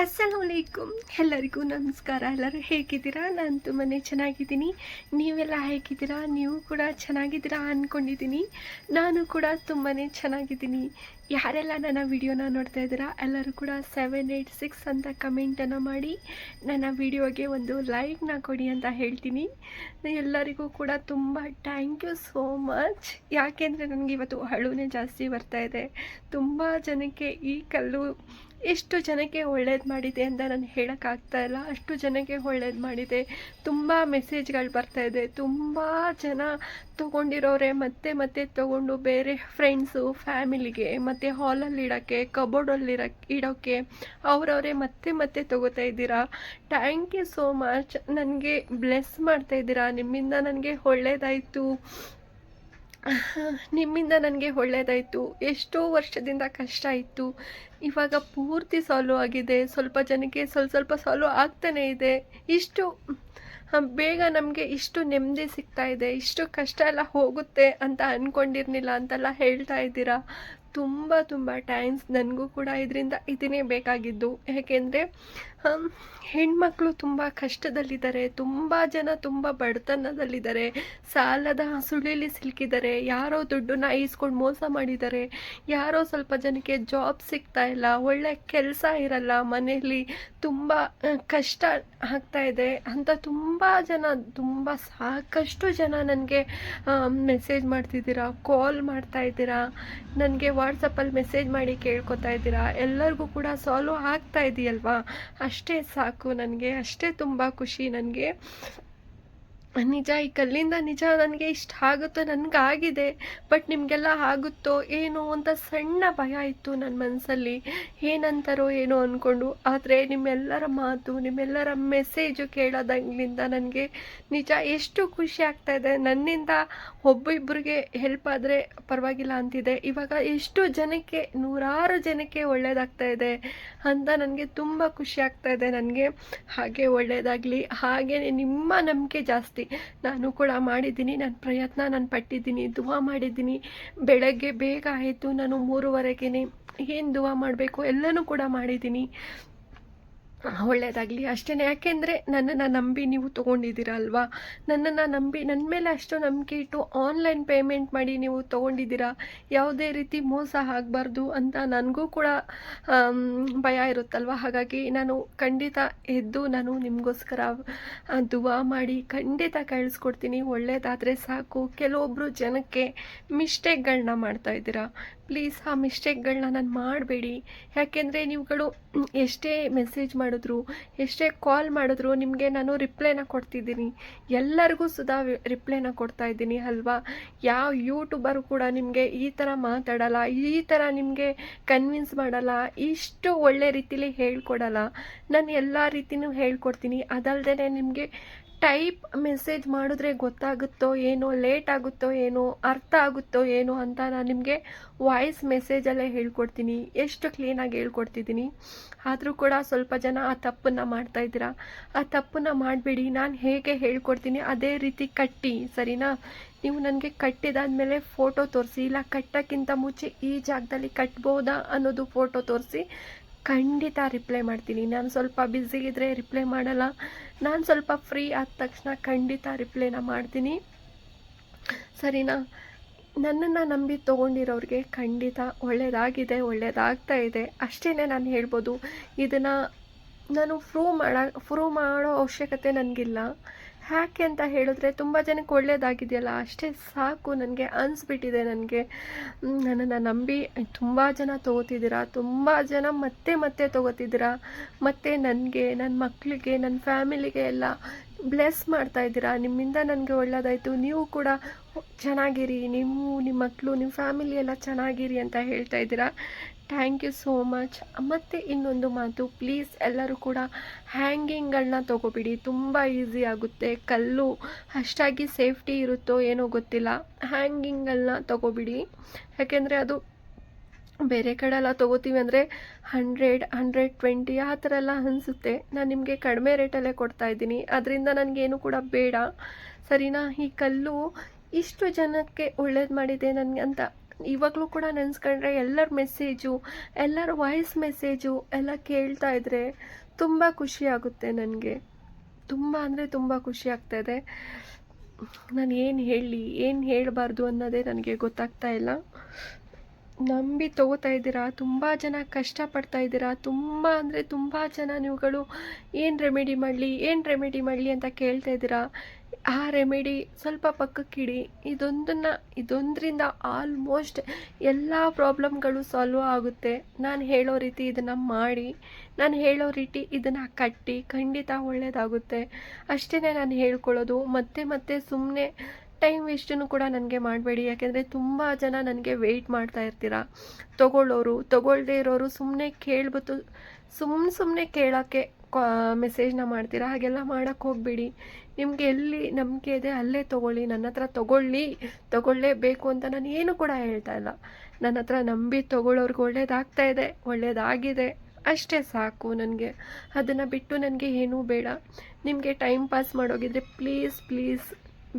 ಅಸ್ಸಲಾಮಲೈಕುಮ್ ಎಲ್ಲರಿಗೂ ನಮಸ್ಕಾರ. ಎಲ್ಲರೂ ಹೇಗಿದ್ದೀರಾ? ನಾನು ತುಂಬಾ ಚೆನ್ನಾಗಿದ್ದೀನಿ. ನೀವೆಲ್ಲ ಹೇಗಿದ್ದೀರಾ? ನೀವು ಕೂಡ ಚೆನ್ನಾಗಿದ್ದೀರಾ ಅಂದ್ಕೊಂಡಿದ್ದೀನಿ ನಾನು ಕೂಡ ತುಂಬಾ ಚೆನ್ನಾಗಿದ್ದೀನಿ. ಯಾರೆಲ್ಲ ನನ್ನ ವಿಡಿಯೋನ ನೋಡ್ತಾ ಇದ್ದೀರಾ, ಎಲ್ಲರೂ ಕೂಡ ಸೆವೆನ್ ಏಯ್ಟ್ ಸಿಕ್ಸ್ ಅಂತ ಕಮೆಂಟನ್ನು ಮಾಡಿ, ನನ್ನ ವಿಡಿಯೋಗೆ ಒಂದು ಲೈಕ್ನ ಕೊಡಿ ಅಂತ ಹೇಳ್ತೀನಿ. ಎಲ್ಲರಿಗೂ ಕೂಡ ತುಂಬ ಥ್ಯಾಂಕ್ ಯು ಸೋ ಮಚ್ ಯಾಕೆಂದರೆ ನನಗೆ ಇವತ್ತು ಹಳುವೇ ಜಾಸ್ತಿ ಬರ್ತಾ ಇದೆ. ತುಂಬ ಜನಕ್ಕೆ ಈ ಕಲ್ಲು ಎಷ್ಟು ಜನಕ್ಕೆ ಒಳ್ಳೇದು ಮಾಡಿದೆ ಅಂತ ನಾನು ಹೇಳೋಕ್ಕಾಗ್ತಾ ಇಲ್ಲ. ಅಷ್ಟು ಜನಕ್ಕೆ ಒಳ್ಳೇದು ಮಾಡಿದೆ. ತುಂಬ ಮೆಸೇಜ್ಗಳು ಬರ್ತಾ ಇದೆ. ತುಂಬ ಜನ ತೊಗೊಂಡಿರೋರೆ, ಮತ್ತೆ ಮತ್ತೆ ತೊಗೊಂಡು ಬೇರೆ ಫ್ರೆಂಡ್ಸು ಫ್ಯಾಮಿಲಿಗೆ ಮತ್ತು ಹಾಲಲ್ಲಿ ಇಡೋಕ್ಕೆ ಕಬೋರ್ಡಲ್ಲಿ ಇಡೋಕ್ಕೆ ಅವರವರೇ ಮತ್ತೆ ಮತ್ತೆ ತೊಗೋತಾ ಇದ್ದೀರಾ? ಥ್ಯಾಂಕ್ ಯು ಸೋ ಮಚ್ ನನಗೆ ಬ್ಲೆಸ್ ಮಾಡ್ತಾ ಇದ್ದೀರಾ? ನಿಮ್ಮಿಂದ ನನಗೆ ಒಳ್ಳೇದಾಯಿತು. ನಿಮ್ಮಿಂದ ನನಗೆ ಒಳ್ಳೆಯದಾಯಿತು ಎಷ್ಟೋ ವರ್ಷದಿಂದ ಕಷ್ಟ ಇತ್ತು. ಇವಾಗ ಪೂರ್ತಿ ಸಾಲ್ವ್ ಆಗಿದೆ. ಸ್ವಲ್ಪ ಜನಕ್ಕೆ ಸ್ವಲ್ಪ ಸ್ವಲ್ಪ ಸಾಲ್ವ್ ಆಗ್ತಾನೇ ಇದೆ. ಇಷ್ಟು ಬೇಗ ನಮಗೆ ಇಷ್ಟು ನೆಮ್ಮದಿ ಸಿಗ್ತಾ ಇದೆ. ಇಷ್ಟು ಕಷ್ಟ ಎಲ್ಲ ಹೋಗುತ್ತೆ ಅಂತ ಅಂದ್ಕೊಂಡಿರ್ಲಿಲ್ಲ ಅಂತೆಲ್ಲ ಹೇಳ್ತಾ ಇದ್ದೀರಾ? ತುಂಬ ತುಂಬ ಟ್ಯಾಂಕ್ಸ್ ನನಗೂ ಕೂಡ ಇದರಿಂದ ಇದನ್ನೇ ಬೇಕಾಗಿದ್ದು. ಯಾಕೆಂದರೆ ಹೆಣ್ಮಕ್ಳು ತುಂಬ ಕಷ್ಟದಲ್ಲಿದ್ದಾರೆ, ತುಂಬ ಜನ ತುಂಬ ಬಡತನದಲ್ಲಿದ್ದಾರೆ, ಸಾಲದ ಸುಳಿಲಿ ಸಿಲುಕಿದ್ದಾರೆ, ಯಾರೋ ದುಡ್ಡನ್ನ ಈಸ್ಕೊಂಡು ಮೋಸ ಮಾಡಿದ್ದಾರೆ, ಯಾರೋ ಸ್ವಲ್ಪ ಜನಕ್ಕೆ ಜಾಬ್ ಸಿಗ್ತಾ ಇಲ್ಲ, ಒಳ್ಳೆ ಕೆಲಸ ಇರಲ್ಲ, ಮನೆಯಲ್ಲಿ ತುಂಬ ಕಷ್ಟ ಆಗ್ತಾ ಇದೆ ಅಂತ ತುಂಬ ಜನ, ತುಂಬ ಸಾಕಷ್ಟು ಜನ ನನಗೆ ಮೆಸೇಜ್ ಮಾಡ್ತಿದ್ದೀರಾ ಕಾಲ್ ಮಾಡ್ತಾ ಇದ್ದೀರಾ, ನನಗೆ ವಾಟ್ಸಪ್ಪಲ್ಲಿ ಮೆಸೇಜ್ ಮಾಡಿ ಕೇಳ್ಕೊತಾ ಇದ್ದೀರಾ, ಎಲ್ಲರಿಗೂ ಕೂಡ ಸಾಲ್ವ್ ಆಗ್ತಾ ಇದೆಯಲ್ವಾ? ಅಷ್ಟೇ ಸಾಕು ನನಗೆ ಅಷ್ಟೇ ತುಂಬ ಖುಷಿ ನನಗೆ. ನಿಜ, ಈ ಕಲ್ಲಿಂದ ನಿಜ ನನಗೆ ಇಷ್ಟ ಆಗುತ್ತೋ, ನನಗಾಗಿದೆ, ಬಟ್ ನಿಮಗೆಲ್ಲ ಆಗುತ್ತೋ ಏನೋ ಅಂತ ಸಣ್ಣ ಭಯ ಇತ್ತು ನನ್ನ ಮನಸ್ಸಲ್ಲಿ ಏನಂತಾರೋ ಏನೋ ಅಂದ್ಕೊಂಡು ಆದರೆ ನಿಮ್ಮೆಲ್ಲರ ಮಾತು, ನಿಮ್ಮೆಲ್ಲರ ಮೆಸೇಜು ಕೇಳೋದಂಗ್ಲಿಂದ ನನಗೆ ನಿಜ ಎಷ್ಟು ಖುಷಿ ಆಗ್ತಾ ಇದೆ. ನನ್ನಿಂದ ಒಬ್ಬಿಬ್ಬರಿಗೆ ಹೆಲ್ಪ್ ಆದರೆ ಪರವಾಗಿಲ್ಲ ಅಂತಿದೆ. ಇವಾಗ ಎಷ್ಟು ಜನಕ್ಕೆ, ನೂರಾರು ಜನಕ್ಕೆ ಒಳ್ಳೆಯದಾಗ್ತಾ ಇದೆ ಅಂತ ನನಗೆ ತುಂಬ ಖುಷಿ ಆಗ್ತಾ ಇದೆ. ನನಗೆ ಹಾಗೆ ಒಳ್ಳೆಯದಾಗಲಿ ಹಾಗೆ ನಿಮ್ಮ ನಂಬಿಕೆ ಜಾಸ್ತಿ. ನಾನು ಕೂಡ ಮಾಡಿದ್ದೀನಿ ನನ್ನ ಪ್ರಯತ್ನ, ನಾನು ಪಟ್ಟಿದ್ದೀನಿ, ದುವಾ ಮಾಡಿದ್ದೀನಿ. ಬೆಳಗ್ಗೆ ಬೇಗ ಆಯಿತು, ನಾನು ಮೂರುವರೆಗೆ ಏನು ದುವಾ ಮಾಡಬೇಕು ಎಲ್ಲನೂ ಕೂಡ ಮಾಡಿದ್ದೀನಿ. ಒಳ್ಳೆಯದಾಗಲಿ ಅಷ್ಟೇ ಯಾಕೆಂದರೆ ನನ್ನನ್ನು ನಂಬಿ ನೀವು ತೊಗೊಂಡಿದ್ದೀರಾ ಅಲ್ವಾ ನನ್ನನ್ನು ನಂಬಿ ನನ್ನ ಮೇಲೆ ಅಷ್ಟು ನಂಬಿಕೆ ಇಟ್ಟು ಆನ್ಲೈನ್ ಪೇಮೆಂಟ್ ಮಾಡಿ ನೀವು ತೊಗೊಂಡಿದ್ದೀರಾ? ಯಾವುದೇ ರೀತಿ ಮೋಸ ಆಗಬಾರ್ದು ಅಂತ ನನಗೂ ಕೂಡ ಭಯ ಇರುತ್ತಲ್ವ? ಹಾಗಾಗಿ ನಾನು ಖಂಡಿತ ಎದ್ದು ನಾನು ನಿಮಗೋಸ್ಕರ ದುವಾ ಮಾಡಿ ಖಂಡಿತ ಕಳಿಸ್ಕೊಡ್ತೀನಿ. ಒಳ್ಳೆಯದಾದರೆ ಸಾಕು. ಕೆಲವೊಬ್ಬರು ಜನಕ್ಕೆ ಮಿಸ್ಟೇಕ್ಗಳನ್ನ ಮಾಡ್ತಾ ಇದ್ದೀರಾ? ಪ್ಲೀಸ್ ಆ ಮಿಸ್ಟೇಕ್ಗಳನ್ನ ನಾನು ಮಾಡಬೇಡಿ. ಯಾಕೆಂದರೆ ನೀವುಗಳು, ಎಷ್ಟೇ ಮೆಸೇಜ್ ಮಾಡಿದ್ರು, ಎಷ್ಟೇ ಕಾಲ್ ಮಾಡಿದ್ರು, ನಿಮಗೆ ನಾನು ರಿಪ್ಲೈನ ಕೊಡ್ತಿದ್ದೀನಿ. ಎಲ್ಲರಿಗೂ ಸುಧಾ ರಿಪ್ಲೈನ ಕೊಡ್ತಾ ಇದ್ದೀನಿ ಅಲ್ವಾ? ಯಾವ ಯೂಟ್ಯೂಬರು ಕೂಡ ನಿಮಗೆ ಈ ಥರ ಮಾತಾಡಲ್ಲ, ಈ ಥರ ನಿಮಗೆ ಕನ್ವಿನ್ಸ್ ಮಾಡಲ್ಲ, ಇಷ್ಟು ಒಳ್ಳೆ ರೀತಿಲಿ ಹೇಳ್ಕೊಡಲ್ಲ. ನಾನು ಎಲ್ಲ ರೀತಿನೂ ಹೇಳ್ಕೊಡ್ತೀನಿ. ಅದಲ್ಲದೆ ನಿಮಗೆ ಟೈಪ್ ಮೆಸೇಜ್ ಮಾಡಿದ್ರೆ ಗೊತ್ತಾಗುತ್ತೋ ಏನೋ, ಲೇಟ್ ಆಗುತ್ತೋ ಏನೋ, ಅರ್ಥ ಆಗುತ್ತೋ ಏನೋ ಅಂತ ನಾನು ನಿಮಗೆ ವಾಯ್ಸ್ ಮೆಸೇಜಲ್ಲೇ ಹೇಳ್ಕೊಡ್ತೀನಿ. ಎಷ್ಟು ಕ್ಲೀನಾಗಿ ಹೇಳ್ಕೊಡ್ತಿದ್ದೀನಿ. ಆದರೂ ಕೂಡ ಸ್ವಲ್ಪ ಜನ ಆ ತಪ್ಪನ್ನು ಮಾಡ್ತಾ ಇದ್ದೀರಾ? ಆ ತಪ್ಪನ್ನು ಮಾಡಬೇಡಿ. ನಾನು ಹೇಗೆ ಹೇಳ್ಕೊಡ್ತೀನಿ ಅದೇ ರೀತಿ ಕಟ್ಟಿ, ಸರಿನಾ? ನೀವು ನನಗೆ ಕಟ್ಟಿದಾದ್ಮೇಲೆ ಫೋಟೋ ತೋರಿಸಿ, ಇಲ್ಲ ಕಟ್ಟೋಕ್ಕಿಂತ ಮುಂಚೆ ಈ ಜಾಗದಲ್ಲಿ ಕಟ್ಬೋದಾ ಅನ್ನೋದು ಫೋಟೋ ತೋರಿಸಿ ಖಂಡಿತ ರಿಪ್ಲೈ ಮಾಡ್ತೀನಿ. ನಾನು ಸ್ವಲ್ಪ ಬ್ಯುಸಿ ಇದ್ದರೆ ರಿಪ್ಲೈ ಮಾಡಲ್ಲ. ನಾನು ಸ್ವಲ್ಪ ಫ್ರೀ ಆದ ತಕ್ಷಣ ಖಂಡಿತ ರಿಪ್ಲೈನ ಮಾಡ್ತೀನಿ. ಸರಿನಾ? ನನ್ನನ್ನು ನಂಬಿ ತೊಗೊಂಡಿರೋರಿಗೆ ಖಂಡಿತ ಒಳ್ಳೆಯದಾಗಿದೆ ಒಳ್ಳೆಯದಾಗ್ತಾ ಇದೆ. ಅಷ್ಟೇ ನಾನು ಹೇಳ್ಬೋದು. ಇದನ್ನು ನಾನು ಪ್ರೂವ್ ಮಾಡ ಪ್ರೂವ್ ಮಾಡೋ ಅವಶ್ಯಕತೆ ನನಗಿಲ್ಲ. ಯಾಕೆ ಅಂತ ಹೇಳಿದ್ರೆ ತುಂಬ ಜನಕ್ಕೆ ಒಳ್ಳೆಯದಾಗಿದೆಯಲ್ಲ ಅಷ್ಟೇ ಸಾಕು, ನನಗೆ ಅನಿಸ್ಬಿಟ್ಟಿದೆ ನನಗೆ. ನನ್ನನ್ನು ನಂಬಿ ತುಂಬ ಜನ ತೊಗೋತಿದ್ದೀರಾ? ತುಂಬ ಜನ ಮತ್ತೆ ಮತ್ತೆ ತೊಗೋತಿದ್ದೀರಾ? ಮತ್ತು ನನಗೆ ನನ್ನ ಮಕ್ಕಳಿಗೆ ನನ್ನ ಫ್ಯಾಮಿಲಿಗೆ ಎಲ್ಲ ಬ್ಲೆಸ್ ಮಾಡ್ತಾ ಇದ್ದೀರಾ? ನಿಮ್ಮಿಂದ ನನಗೆ ಒಳ್ಳೆಯದಾಯಿತು ನೀವು ಕೂಡ ಚೆನ್ನಾಗಿರಿ. ನೀವು ನಿಮ್ಮ ಮಕ್ಕಳು ನಿಮ್ಮ ಫ್ಯಾಮಿಲಿ ಎಲ್ಲ ಚೆನ್ನಾಗಿರಿ ಅಂತ ಹೇಳ್ತಾ ಇದ್ದೀರಾ? ಥ್ಯಾಂಕ್ ಯು ಸೋ ಮಚ್ ಮತ್ತು ಇನ್ನೊಂದು ಮಾತು ಪ್ಲೀಸ್ ಎಲ್ಲರೂ ಕೂಡ ಹ್ಯಾಂಗಿಂಗ್ಗಳನ್ನ ತೊಗೋಬಿಡಿ. ತುಂಬ ಈಸಿ ಆಗುತ್ತೆ. ಕಲ್ಲು ಅಷ್ಟಾಗಿ ಸೇಫ್ಟಿ ಇರುತ್ತೋ ಏನೋ ಗೊತ್ತಿಲ್ಲ. ಹ್ಯಾಂಗಿಂಗ್ಗಳನ್ನ ತೊಗೋಬಿಡಿ. ಯಾಕೆಂದರೆ ಅದು ಬೇರೆ ಕಡೆ ಎಲ್ಲ ತೊಗೋತೀವಿ ಅಂದರೆ ಹಂಡ್ರೆಡ್ ಹಂಡ್ರೆಡ್ ಟ್ವೆಂಟಿ ಆ ಥರ ಎಲ್ಲ ಅನಿಸುತ್ತೆ. ನಾನು ನಿಮಗೆ ಕಡಿಮೆ ರೇಟಲ್ಲೇ ಕೊಡ್ತಾ ಇದ್ದೀನಿ. ಅದರಿಂದ ನನಗೇನು ಕೂಡ ಬೇಡ. ಸರಿನಾ? ಈ ಕಲ್ಲು ಇಷ್ಟು ಜನಕ್ಕೆ ಒಳ್ಳೇದು ಮಾಡಿದೆ ನನಗೆ ಅಂತ ಇವಾಗಲೂ ಕೂಡ ನೆನೆಸ್ಕೊಂಡ್ರೆ ಎಲ್ಲರ ಮೆಸೇಜು ಎಲ್ಲರ ವಾಯ್ಸ್ ಮೆಸೇಜು ಎಲ್ಲ ಕೇಳ್ತಾ ಇದ್ದರೆ ತುಂಬ ಖುಷಿ ಆಗುತ್ತೆ ನನಗೆ. ತುಂಬ ಅಂದರೆ ತುಂಬ ಖುಷಿ ಆಗ್ತಾಯಿದೆ ನಾನು ಏನು ಹೇಳಲಿ ಏನು ಹೇಳಬಾರ್ದು ಅನ್ನೋದೇ ನನಗೆ ಗೊತ್ತಾಗ್ತಾ ಇಲ್ಲ. ನಂಬಿ ತಗೋತಾ ಇದ್ದೀರಾ? ತುಂಬ ಜನ ಕಷ್ಟಪಡ್ತಾ ಇದ್ದೀರಾ? ತುಂಬ ಅಂದರೆ ತುಂಬ ಜನ ನೀವುಗಳು ಏನು ರೆಮಿಡಿ ಮಾಡಲಿ, ಏನು ರೆಮಿಡಿ ಮಾಡಲಿ ಅಂತ ಕೇಳ್ತಾ ಇದ್ದೀರಾ? ಆ ರೆಮಿಡಿ ಸ್ವಲ್ಪ ಪಕ್ಕಕ್ಕಿಡಿ ಇದೊಂದನ್ನು, ಇದೊಂದರಿಂದ ಆಲ್ಮೋಸ್ಟ್ ಎಲ್ಲ ಪ್ರಾಬ್ಲಮ್ಗಳು ಸಾಲ್ವ್ ಆಗುತ್ತೆ. ನಾನು ಹೇಳೋ ರೀತಿ ಇದನ್ನು ಮಾಡಿ, ನಾನು ಹೇಳೋ ರೀತಿ ಇದನ್ನು ಕಟ್ಟಿ ಖಂಡಿತ ಒಳ್ಳೆಯದಾಗುತ್ತೆ ಅಷ್ಟೇ ನಾನು ಹೇಳ್ಕೊಳ್ಳೋದು. ಮತ್ತೆ ಮತ್ತೆ ಸುಮ್ಮನೆ ಟೈಮ್ ವೇಸ್ಟನ್ನು ಕೂಡ ನನಗೆ ಮಾಡಬೇಡಿ. ಯಾಕೆಂದರೆ ತುಂಬ ಜನ ನನಗೆ ವೆಯ್ಟ್ ಮಾಡ್ತಾ ಇರ್ತೀರ? ತೊಗೊಳ್ಳೋರು ತೊಗೊಳ್ಳದೇ ಇರೋರು ಸುಮ್ಮನೆ ಕೇಳ್ಬಿಟ್ಟು ಸುಮ್ಮನೆ ಸುಮ್ಮನೆ ಕೇಳೋಕ್ಕೆ ಮೆಸೇಜ್ನ ಮಾಡ್ತೀರಾ? ಹಾಗೆಲ್ಲ ಮಾಡೋಕ್ಕೆ ಹೋಗಬೇಡಿ. ನಿಮಗೆ ಎಲ್ಲಿ ನಂಬಿಕೆ ಇದೆ ಅಲ್ಲೇ ತೊಗೊಳ್ಳಿ. ನನ್ನ ಹತ್ರ ತೊಗೊಳ್ಳಿ, ತೊಗೊಳ್ಳೇಬೇಕು ಅಂತ ನಾನು ಏನು ಕೂಡ ಹೇಳ್ತಾ ಇಲ್ಲ. ನನ್ನ ಹತ್ರ ನಂಬಿ ತೊಗೊಳ್ಳೋರ್ಗೆ ಒಳ್ಳೇದಾಗ್ತಾ ಇದೆ, ಒಳ್ಳೇದಾಗಿದೆ. ಅಷ್ಟೇ ಸಾಕು ನನಗೆ. ಅದನ್ನು ಬಿಟ್ಟು ನನಗೆ ಏನೂ ಬೇಡ. ನಿಮಗೆ ಟೈಮ್ ಪಾಸ್ ಮಾಡೋಗಿದ್ರೆ ಪ್ಲೀಸ್ ಪ್ಲೀಸ್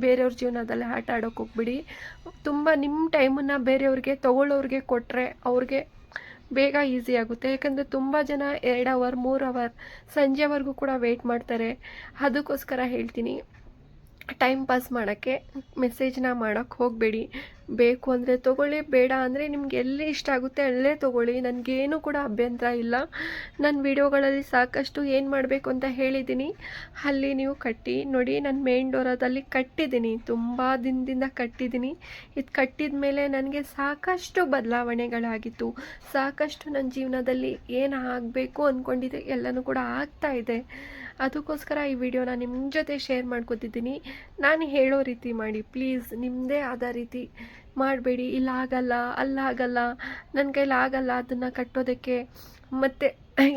ಬೇರೆಯವ್ರ ಜೀವನದಲ್ಲಿ ಆಟ ಆಡೋಕೆ ಹೋಗ್ಬಿಡಿ. ತುಂಬ ನಿಮ್ಮ ಟೈಮನ್ನು ಬೇರೆಯವ್ರಿಗೆ ತೊಗೊಳ್ಳೋರಿಗೆ ಕೊಟ್ಟರೆ ಅವ್ರಿಗೆ ಬೇಗ ಈಸಿ ಆಗುತ್ತೆ. ಯಾಕಂದರೆ ತುಂಬ ಜನ ಎರಡು ಅವರ್ ಮೂರು ಅವರ್ ಸಂಜೆವರೆಗೂ ಕೂಡ ವೆಯ್ಟ್ ಮಾಡ್ತಾರೆ. ಅದಕ್ಕೋಸ್ಕರ ಹೇಳ್ತೀನಿ ಟೈಮ್ ಪಾಸ್ ಮಾಡೋಕ್ಕೆ ಮೆಸೇಜ್ನ ಮಾಡೋಕ್ಕೆ ಹೋಗಬೇಡಿ. ಬೇಕು ಅಂದರೆ ತೊಗೊಳ್ಳಿ, ಬೇಡ ಅಂದರೆ ನಿಮ್ಗೆ ಎಲ್ಲಿ ಇಷ್ಟ ಆಗುತ್ತೆ ಅಲ್ಲೇ ತೊಗೊಳ್ಳಿ. ನನಗೇನು ಕೂಡ ಅಭ್ಯಂತರ ಇಲ್ಲ. ನನ್ನ ವಿಡಿಯೋಗಳಲ್ಲಿ ಸಾಕಷ್ಟು ಏನು ಮಾಡಬೇಕು ಅಂತ ಹೇಳಿದ್ದೀನಿ ಅಲ್ಲಿ ನೀವು ಕಟ್ಟಿ, ನೋಡಿ ನಾನು ಮೇನ್ ಡೋರದಲ್ಲಿ ಕಟ್ಟಿದ್ದೀನಿ ತುಂಬ ದಿನದಿಂದ ಕಟ್ಟಿದ್ದೀನಿ ಇದು ಕಟ್ಟಿದ ಮೇಲೆ ನನಗೆ ಸಾಕಷ್ಟು ಬದಲಾವಣೆಗಳಾಗಿತ್ತು. ಸಾಕಷ್ಟು ನನ್ನ ಜೀವನದಲ್ಲಿ ಏನು ಆಗಬೇಕು ಅಂದ್ಕೊಂಡಿದ್ದೆ ಎಲ್ಲನೂ ಕೂಡ ಆಗ್ತಾ ಇದೆ. ಅದಕ್ಕೋಸ್ಕರ ಈ ವಿಡಿಯೋನ ನಿಮ್ಮ ಜೊತೆ ಶೇರ್ ಮಾಡ್ಕೊತಿದ್ದೀನಿ. ನಾನು ಹೇಳೋ ರೀತಿ ಮಾಡಿ ಪ್ಲೀಸ್ ನಿಮ್ಮದೇ ಆದ ರೀತಿ. ಮಾಡಬೇಡಿ, ಇಲ್ಲ ಆಗಲ್ಲ ಅಲ್ಲಾಗಲ್ಲ ನನ್ನ ಕೈಲಿ ಆಗಲ್ಲ ಅದನ್ನು ಕಟ್ಟೋದಕ್ಕೆ. ಮತ್ತು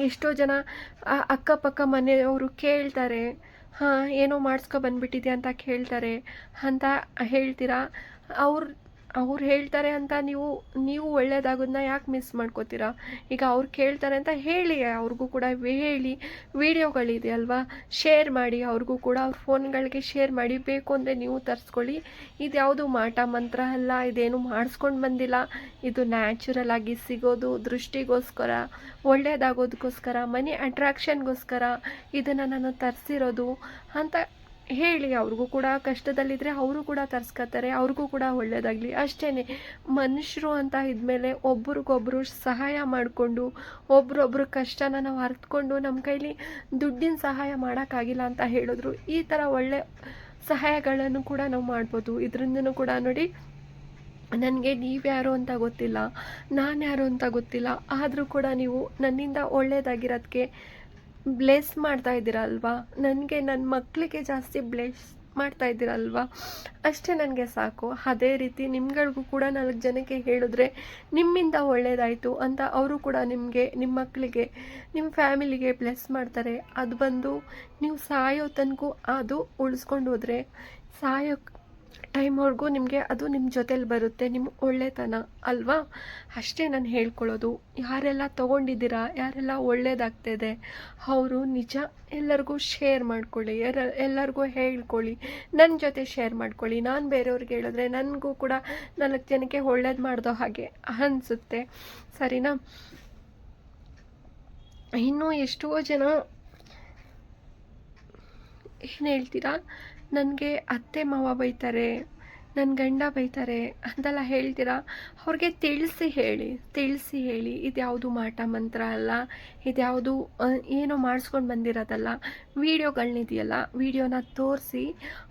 ಎಷ್ಟೋ ಜನ ಅಕ್ಕಪಕ್ಕ ಮನೆಯವರು ಕೇಳ್ತಾರೆ, ಹಾಂ, ಏನೋ ಮಾಡಿಸ್ಕೊ ಬಂದುಬಿಟ್ಟಿದೆ ಅಂತ ಕೇಳ್ತಾರೆ. ಅಂತ ಹೇಳ್ತೀರಾ? ಅವ್ರ ಅವ್ರು ಹೇಳ್ತಾರೆ ಅಂತ ನೀವು ನೀವು ಒಳ್ಳೆಯದಾಗೋದನ್ನ ಯಾಕೆ ಮಿಸ್ ಮಾಡ್ಕೋತೀರಾ? ಈಗ ಅವ್ರು ಕೇಳ್ತಾರೆ ಅಂತ ಹೇಳಿ, ಅವ್ರಿಗೂ ಕೂಡ ಹೇಳಿ, ವೀಡಿಯೋಗಳಿದೆ ಅಲ್ವಾ? ಶೇರ್ ಮಾಡಿ, ಅವ್ರಿಗೂ ಕೂಡ ಅವ್ರ ಫೋನ್ಗಳಿಗೆ ಶೇರ್ ಮಾಡಿ, ಬೇಕು ಅಂದರೆ ನೀವು ತರಿಸ್ಕೊಳ್ಳಿ. ಇದು ಯಾವುದು ಮಾಟ ಮಂತ್ರ ಅಲ್ಲ, ಇದೇನು ಮಾಡಿಸ್ಕೊಂಡು ಬಂದಿಲ್ಲ. ಇದು ನ್ಯಾಚುರಲ್ ಆಗಿ ಸಿಗೋದು, ದೃಷ್ಟಿಗೋಸ್ಕರ ಒಳ್ಳೆಯದಾಗೋದಕ್ಕೋಸ್ಕರ ಮನಿ ಅಟ್ರಾಕ್ಷನ್ಗೋಸ್ಕರ ಇದನ್ನು ನಾನು ತರಿಸಿರೋದು ಅಂತ ಹೇಳಿ, ಅವ್ರಿಗೂ ಕೂಡ ಕಷ್ಟದಲ್ಲಿದ್ದರೆ ಅವರು ಕೂಡ ತರ್ಸ್ಕೊತಾರೆ, ಅವ್ರಿಗೂ ಕೂಡ ಒಳ್ಳೆಯದಾಗಲಿ ಅಷ್ಟೇ ಮನುಷ್ಯರು ಅಂತ ಇದ್ಮೇಲೆ ಒಬ್ರಿಗೊಬ್ರು ಸಹಾಯ ಮಾಡಿಕೊಂಡು, ಒಬ್ರೊಬ್ರ ಕಷ್ಟನ ನಾವು ಅರ್ತ್ಕೊಂಡು ನಮ್ಮ ಕೈಲಿ ದುಡ್ಡಿನ ಸಹಾಯ ಮಾಡೋಕ್ಕಾಗಿಲ್ಲ ಅಂತ ಹೇಳಿದ್ರು, ಈ ಥರ ಒಳ್ಳೆ ಸಹಾಯಗಳನ್ನು ಕೂಡ ನಾವು ಮಾಡ್ಬೋದು. ಇದರಿಂದನೂ ಕೂಡ ನೋಡಿ, ನನಗೆ ನೀವ್ಯಾರು ಅಂತ ಗೊತ್ತಿಲ್ಲ ನಾನು ಯಾರು ಅಂತ ಗೊತ್ತಿಲ್ಲ, ಆದರೂ ಕೂಡ ನೀವು ನನ್ನಿಂದ ಒಳ್ಳೆಯದಾಗಿರೋದಕ್ಕೆ ಬ್ಲೆಸ್ ಮಾಡ್ತಾ ಇದ್ದೀರಲ್ವಾ? ನನಗೆ ನನ್ನ ಮಕ್ಕಳಿಗೆ ಜಾಸ್ತಿ ಬ್ಲೆಸ್ ಮಾಡ್ತಾ ಇದ್ದೀರಲ್ವಾ? ಅಷ್ಟೇ ನನಗೆ ಸಾಕು. ಅದೇ ರೀತಿ ನಿಮ್ಗಳಿಗೂ ಕೂಡ ನಾಲ್ಕು ಜನಕ್ಕೆ ಹೇಳಿದ್ರೆ ನಿಮ್ಮಿಂದ ಒಳ್ಳೇದಾಯಿತು ಅಂತ ಅವರು ಕೂಡ ನಿಮಗೆ ನಿಮ್ಮ ಮಕ್ಕಳಿಗೆ ನಿಮ್ಮ ಫ್ಯಾಮಿಲಿಗೆ ಬ್ಲೆಸ್ ಮಾಡ್ತಾರೆ. ಅದು ಬಂದು ನೀವು ಸಾಯೋ ತನಕ ಅದು ಉಳಿಸ್ಕೊಂಡು ಹೋದರೆ ಸಾಯೋ ಟೈಮ್ವರೆಗೂ ನಿಮಗೆ ಅದು ನಿಮ್ಮ ಜೊತೇಲಿ ಬರುತ್ತೆ ನಿಮ್ಮ ಒಳ್ಳೆತನ ಅಲ್ವಾ? ಅಷ್ಟೇ ನಾನು ಹೇಳ್ಕೊಳ್ಳೋದು. ಯಾರೆಲ್ಲ ತೊಗೊಂಡಿದ್ದೀರಾ, ಯಾರೆಲ್ಲ ಒಳ್ಳೇದಾಗ್ತಿದೆ, ಅವರು ನಿಜ ಎಲ್ಲರಿಗೂ ಶೇರ್ ಮಾಡ್ಕೊಳ್ಳಿ ಎಲ್ಲರಿಗೂ ಹೇಳ್ಕೊಳ್ಳಿ ನನ್ನ ಜೊತೆ ಶೇರ್ ಮಾಡ್ಕೊಳ್ಳಿ. ನಾನು ಬೇರೆಯವ್ರಿಗೆ ಹೇಳಿದ್ರೆ ನನಗೂ ಕೂಡ ನಾಲ್ಕು ಜನಕ್ಕೆ ಒಳ್ಳೇದು ಮಾಡ್ದೋ ಹಾಗೆ ಅನಿಸುತ್ತೆ. ಸರಿನಾ? ಇನ್ನೂ ಎಷ್ಟೋ ಜನ ಏನು ಹೇಳ್ತೀರಾ? ನನಗೆ ಅತ್ತೆ ಮಾವ ಬೈತಾರೆ. ನನ್ನ ಗಂಡ ಬೈತಾರೆ ಅಂತೆಲ್ಲ ಹೇಳ್ತೀರಾ? ಅವ್ರಿಗೆ ತಿಳಿಸಿ ಹೇಳಿ ತಿಳಿಸಿ ಹೇಳಿ. ಇದ್ಯಾವುದು ಮಾಟ ಮಂತ್ರ ಅಲ್ಲ? ಇದ್ಯಾವುದು ಏನೋ ಮಾಡಿಸ್ಕೊಂಡು ಬಂದಿರೋದಲ್ಲ? ವೀಡಿಯೋಗಳನ್ನಿದೆಯಲ್ಲ ವೀಡಿಯೋನ ತೋರಿಸಿ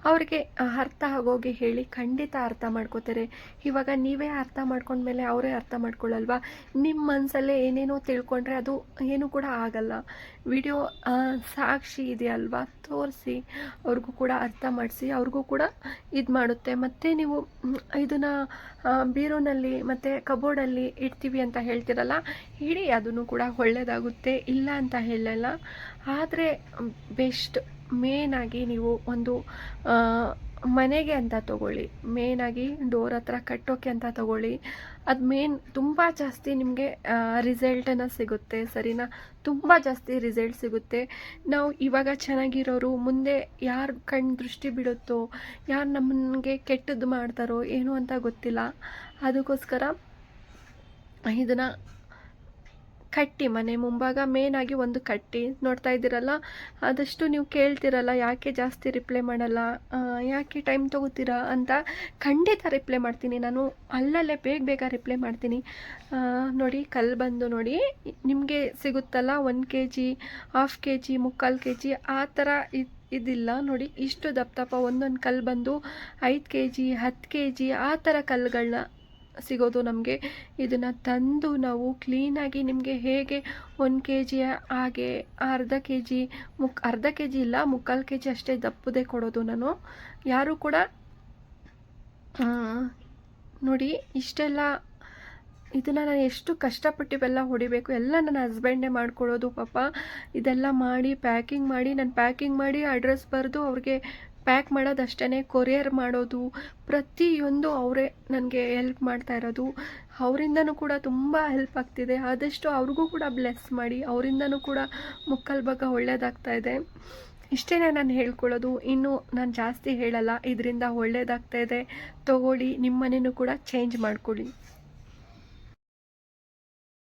ಅವ್ರಿಗೆ ಅರ್ಥ ಆಗೋಗಿ ಹೇಳಿ ಖಂಡಿತ ಅರ್ಥ ಮಾಡ್ಕೋತಾರೆ. ಇವಾಗ ನೀವೇ ಅರ್ಥ ಮಾಡ್ಕೊಂಡ್ಮೇಲೆ ಅವರೇ ಅರ್ಥ ಮಾಡ್ಕೊಳ್ಳಲ್ವಾ? ನಿಮ್ಮ ಮನಸ್ಸಲ್ಲೇ ಏನೇನೋ ತಿಳ್ಕೊಂಡ್ರೆ ಅದು ಏನೂ ಕೂಡ ಆಗಲ್ಲ. ವಿಡಿಯೋ ಸಾಕ್ಷಿ ಇದೆಯಲ್ವಾ? ತೋರಿಸಿ. ಅವ್ರಿಗೂ ಕೂಡ ಅರ್ಥ ಮಾಡಿಸಿ, ಅವ್ರಿಗೂ ಕೂಡ ಇದು ಮಾಡುತ್ತೆ ಮತ್ತು ನೀವು ಇದನ್ನು ಬೀರೋನಲ್ಲಿ ಮತ್ತು ಕಬೋರ್ಡಲ್ಲಿ ಇಡ್ತೀವಿ ಅಂತ ಹೇಳ್ತಿರಲ್ಲ, ಇಡಿ ಅದನ್ನು ಕೂಡ ಒಳ್ಳೆಯದಾಗುತ್ತೆ ಇಲ್ಲ ಅಂತ ಹೇಳಲ್ಲ. ಆದರೆ ಬೆಸ್ಟ್ ಮೇನಾಗಿ ನೀವು ಒಂದು ಮನೆಗೆ ಅಂತ ತೊಗೊಳ್ಳಿ. ಮೇನಾಗಿ ಡೋರ್ ಹತ್ರ ಕಟ್ಟೋಕ್ಕೆ ಅಂತ ತೊಗೊಳ್ಳಿ. ಅದು ಮೇನ್ ತುಂಬ ಜಾಸ್ತಿ ನಿಮಗೆ ರಿಸಲ್ಟನ್ನು ಸಿಗುತ್ತೆ. ಸರಿನಾ? ತುಂಬ ಜಾಸ್ತಿ ರಿಸಲ್ಟ್ ಸಿಗುತ್ತೆ. ನಾವು ಇವಾಗ ಚೆನ್ನಾಗಿರೋರು, ಮುಂದೆ ಯಾರು ಕಣ್ಣು ದೃಷ್ಟಿ ಬಿಡುತ್ತೋ, ಯಾರು ನಮಗೆ ಕೆಟ್ಟದ್ದು ಮಾಡ್ತಾರೋ, ಏನು ಅಂತ ಗೊತ್ತಿಲ್ಲ. ಅದಕ್ಕೋಸ್ಕರ ಇದನ್ನು ಕಟ್ಟಿ, ಮನೆ ಮುಂಭಾಗ ಮೇನಾಗಿ ಒಂದು ಕಟ್ಟಿ ನೋಡ್ತಾ ಇದ್ದೀರಲ್ಲ? ಆದಷ್ಟು ನೀವು ಕೇಳ್ತಿರಲ್ಲ, ಯಾಕೆ ಜಾಸ್ತಿ ರಿಪ್ಲೈ ಮಾಡಲ್ಲ ಯಾಕೆ ಟೈಮ್ ತಗೋತೀರಾ ಅಂತ ಖಂಡಿತ ರಿಪ್ಲೈ ಮಾಡ್ತೀನಿ. ನಾನು ಅಲ್ಲಲ್ಲೇ ಬೇಗ ಬೇಗ ರಿಪ್ಲೈ ಮಾಡ್ತೀನಿ. ನೋಡಿ ಕಲ್ಲು ಬಂದು ನೋಡಿ, ನಿಮಗೆ ಸಿಗುತ್ತಲ್ಲ ಒಂದು K G half K G ಮುಕ್ಕಾಲು ಕೆ ಜಿ ಆ ಥರ ಇದ್ ಇದಿಲ್ಲ. ನೋಡಿ, ಇಷ್ಟು ದಪ್ಪ ದಪ್ಪ ಒಂದೊಂದು ಕಲ್ಲು ಬಂದು ಐದು ಕೆ ಜಿ ಹತ್ತು ಕೆ ಜಿ ಆ ಥರ ಕಲ್ಲುಗಳನ್ನ ಸಿಗೋದು ನಮಗೆ. ಇದನ್ನು ತಂದು ನಾವು ಕ್ಲೀನಾಗಿ ನಿಮಗೆ ಹೇಗೆ ಒಂದು ಕೆ ಜಿ ಹಾಗೆ ಅರ್ಧ ಕೆ ಜಿ ಮುಕ್, ಅರ್ಧ ಕೆ ಜಿ ಇಲ್ಲ, ಮುಕ್ಕಾಲು ಕೆ ಜಿ ಅಷ್ಟೇ ದಪ್ಪದೇ ಕೊಡೋದು ನಾನು. ಯಾರು ಕೂಡ ನೋಡಿ ಇಷ್ಟೆಲ್ಲ ಇದನ್ನು ನಾನು ಎಷ್ಟು ಕಷ್ಟಪಟ್ಟು ಇವೆಲ್ಲ ಹೊಡಿಬೇಕು, ಎಲ್ಲ ನನ್ನ ಹಸ್ಬೆಂಡೇ ಮಾಡ್ಕೊಡೋದು ಪಾಪ. ಇದೆಲ್ಲ ಮಾಡಿ ಪ್ಯಾಕಿಂಗ್ ಮಾಡಿ, ನಾನು ಪ್ಯಾಕಿಂಗ್ ಮಾಡಿ ಅಡ್ರೆಸ್ ಬರೆದು ಅವ್ರಿಗೆ ಪ್ಯಾಕ್ ಮಾಡೋದು ಅಷ್ಟೇ ಕೊರಿಯರ್ ಮಾಡೋದು, ಪ್ರತಿಯೊಂದು ಅವರೇ ನನಗೆ ಹೆಲ್ಪ್ ಮಾಡ್ತಾ ಇರೋದು. ಅವರಿಂದನೂ ಕೂಡ ತುಂಬ ಹೆಲ್ಪ್ ಆಗ್ತಿದೆ. ಆದಷ್ಟು ಅವ್ರಿಗೂ ಕೂಡ ಬ್ಲೆಸ್ ಮಾಡಿ, ಅವರಿಂದನೂ ಕೂಡ ಮುಕ್ಕಲ್ ಭಾಗ ಒಳ್ಳೆಯದಾಗ್ತಾ ಇದೆ. ಇಷ್ಟೇ ನಾನು ಹೇಳ್ಕೊಳ್ಳೋದು. ಇನ್ನು ನಾನು ಜಾಸ್ತಿ ಹೇಳಲ್ಲ. ಇದರಿಂದ ಒಳ್ಳೆಯದಾಗ್ತಾ ಇದೆ. ತಗೊಳ್ಳಿ ನಿಮ್ಮ ಮನೇನೂ ಕೂಡ ಚೇಂಜ್ ಮಾಡ್ಕೊಳ್ಳಿ.